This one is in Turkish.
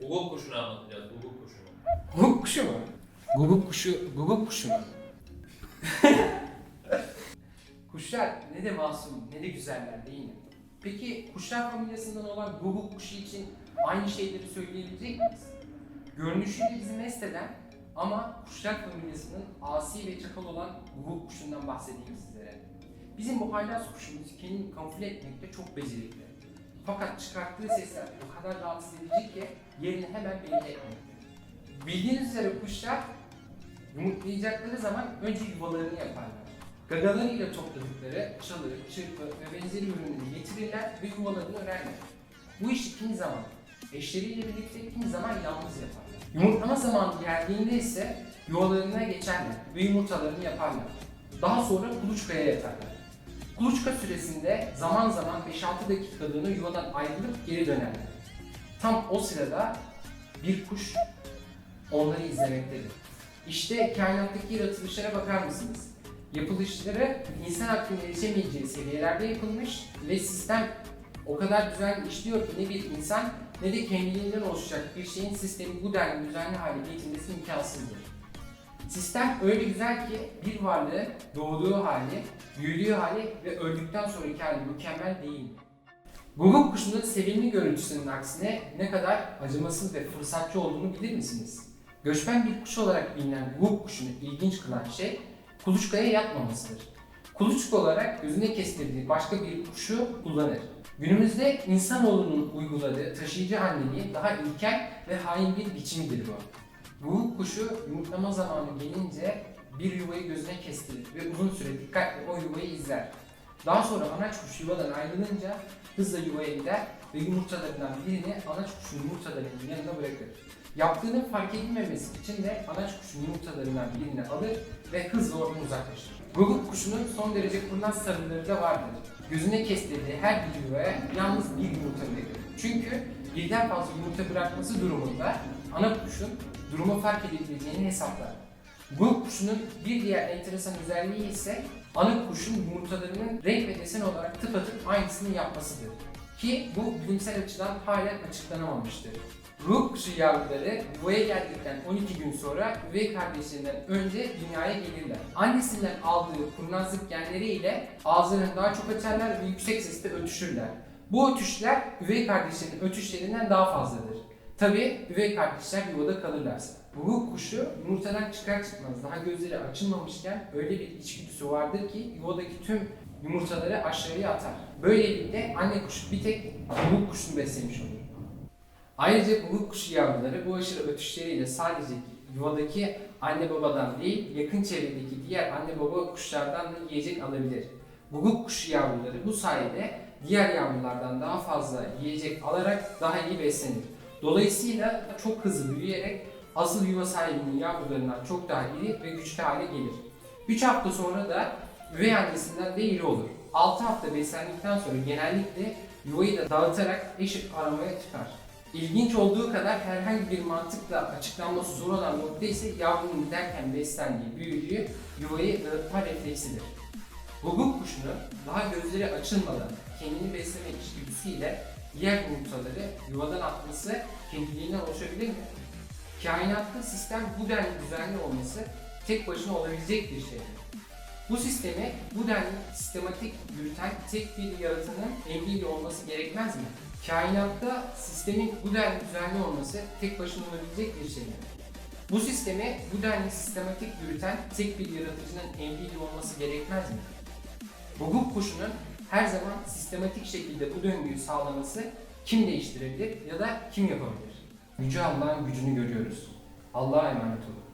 Guguk kuşunu anlatacağız. Guguk kuşunu. Guguk kuşu mu? Guguk kuşu, guguk kuşu mu? Kuşlar ne de masum ne de güzeller değil mi? Peki kuşlar familyasından olan guguk kuşu için aynı şeyleri söyleyebilecek miyiz? Görünüşüyle bizi mest eden ama kuşlar familyasının asi ve çakal olan guguk kuşundan bahsedeyim sizlere. Bizim bu haylaz kuşumuz kendini kamufle etmekte çok becerikli. Fakat çıkarttığı sesler o kadar rahatsız edici ki yerini hemen belli etmekte. Bildiğiniz üzere kuşlar yumurtlayacakları zaman önce yuvalarını yaparlar. Gagalarıyla topladıkları çalı, çırpı ve benzeri ürünleri getirirler ve yuvalarını örerler. Bu işi kimi zaman eşleriyle birlikte kimi zaman yalnız yaparlar. Yumurtlama zamanı geldiğinde ise yuvalarına geçerler ve yumurtalarını yaparlar. Daha sonra kuluçkaya yatarlar. Kuluçka süresinde zaman zaman 5-6 dakikalığına yuvadan ayrılıp geri dönerler. Tam o sırada bir kuş onları izlemektedir. İşte kainattaki yaratılışlara bakar mısınız? Yapılışları insan aklının erişemeyeceği seviyelerde yapılmış ve sistem o kadar düzenli işliyor ki ne bir insan ne de kendiliğinden oluşacak bir şeyin sistemi bu denli düzenli hale getirmesi imkansızdır. Sistem öyle güzel ki bir varlığı doğduğu hali, büyüdüğü hali ve öldükten sonraki hali mükemmel değil. Guguk kuşunun sevimli görüntüsünün aksine ne kadar acımasız ve fırsatçı olduğunu bilir misiniz? Göçmen bir kuş olarak bilinen guguk kuşunu ilginç kılan şey kuluçkaya yatmamasıdır. Kuluçka olarak gözüne kestirdiği başka bir kuşu kullanır. Günümüzde insanoğlunun uyguladığı taşıyıcı anneliğin daha ilkel ve hain bir biçimidir bu. Guguk kuşu yumurtlama zamanı gelince bir yuvayı gözüne kestirir ve uzun süre dikkatle o yuvayı izler. Daha sonra anaç kuş yuvadan ayrılınca hızla yuvaya gider ve yumurtalarından birini anaç kuşun yumurtalarının yanına bırakır. Yaptığının fark edilmemesi için de anaç kuşun yumurtalarından birini alır ve hızla oradan uzaklaşır. Guguk kuşunun son derece kurnaz sarıları da vardır. Gözüne kestirdiği her bir yuvaya yalnız bir yumurta bırakır. Çünkü birden fazla yumurta bırakması durumunda ana kuşun durumu fark edebileceğini hesaplar. Bu kuşunun bir diğer enteresan özelliği ise ana kuşun yumurtalarının renk ve desen olarak tıpatıp aynısını yapmasıdır. Ki bu bilimsel açıdan halen açıklanamamıştır. Ruh kuşu yavruları yuvaya geldikten 12 gün sonra üvey kardeşlerinden önce dünyaya gelirler. Annesinden aldığı kurnazlık genleriyle ağızlarını daha çok açarlar ve yüksek sesle ötüşürler. Bu ötüşler üvey kardeşlerin ötüşlerinden daha fazladır. Tabi üvey kardeşler yuvada kalırlarsa. Bu kuşu yumurtadan çıkar çıkmaz daha gözleri açılmamışken öyle bir içgüdüsü vardır ki yuvadaki tüm yumurtaları aşağıya atar. Böylelikle anne kuş bir tek buluk kuşunu beslemiş olur. Ayrıca buluk kuşu yavruları bu aşırı ötüşleriyle sadece yuvadaki anne babadan değil, yakın çevredeki diğer anne baba kuşlardan da yiyecek alabilir. Buluk kuşu yavruları bu sayede diğer yavrulardan daha fazla yiyecek alarak daha iyi beslenir. Dolayısıyla çok hızlı büyüyerek asıl yuva sahibinin yavrularından çok daha iri ve güçlü hale gelir. 3 hafta sonra da üvey annesinden de iri olur. 6 hafta beslendikten sonra genellikle yuvayı da dağıtarak eşit aramaya çıkar. İlginç olduğu kadar herhangi bir mantıkla açıklanması zor olan nokta ise yavrunun giderken beslendiği, büyüdüğü yuvayı dağıtma refleksidir. Guguk kuşunu daha gözleri açılmadan kendini besleme içgüdüsüyle diğer yumurtaları yuvadan atması kendiliğinden oluşabilir mi? Kainatta sistem bu denli düzenli olması tek başına olabilecek bir şey. Bu sistemi bu denli sistematik yürüten tek bir yaratının emriyle olması gerekmez mi? Kainatta sistemin bu denli düzenli olması tek başına olabilecek bir şey mi? Bu sistemi bu denli sistematik yürüten tek bir yaratıcının emriyle olması gerekmez mi? Guguk kuşunun her zaman sistematik şekilde bu döngüyü sağlaması kim değiştirebilir ya da kim yapabilir? Yüce Allah'ın gücünü görüyoruz. Allah'a emanet olun.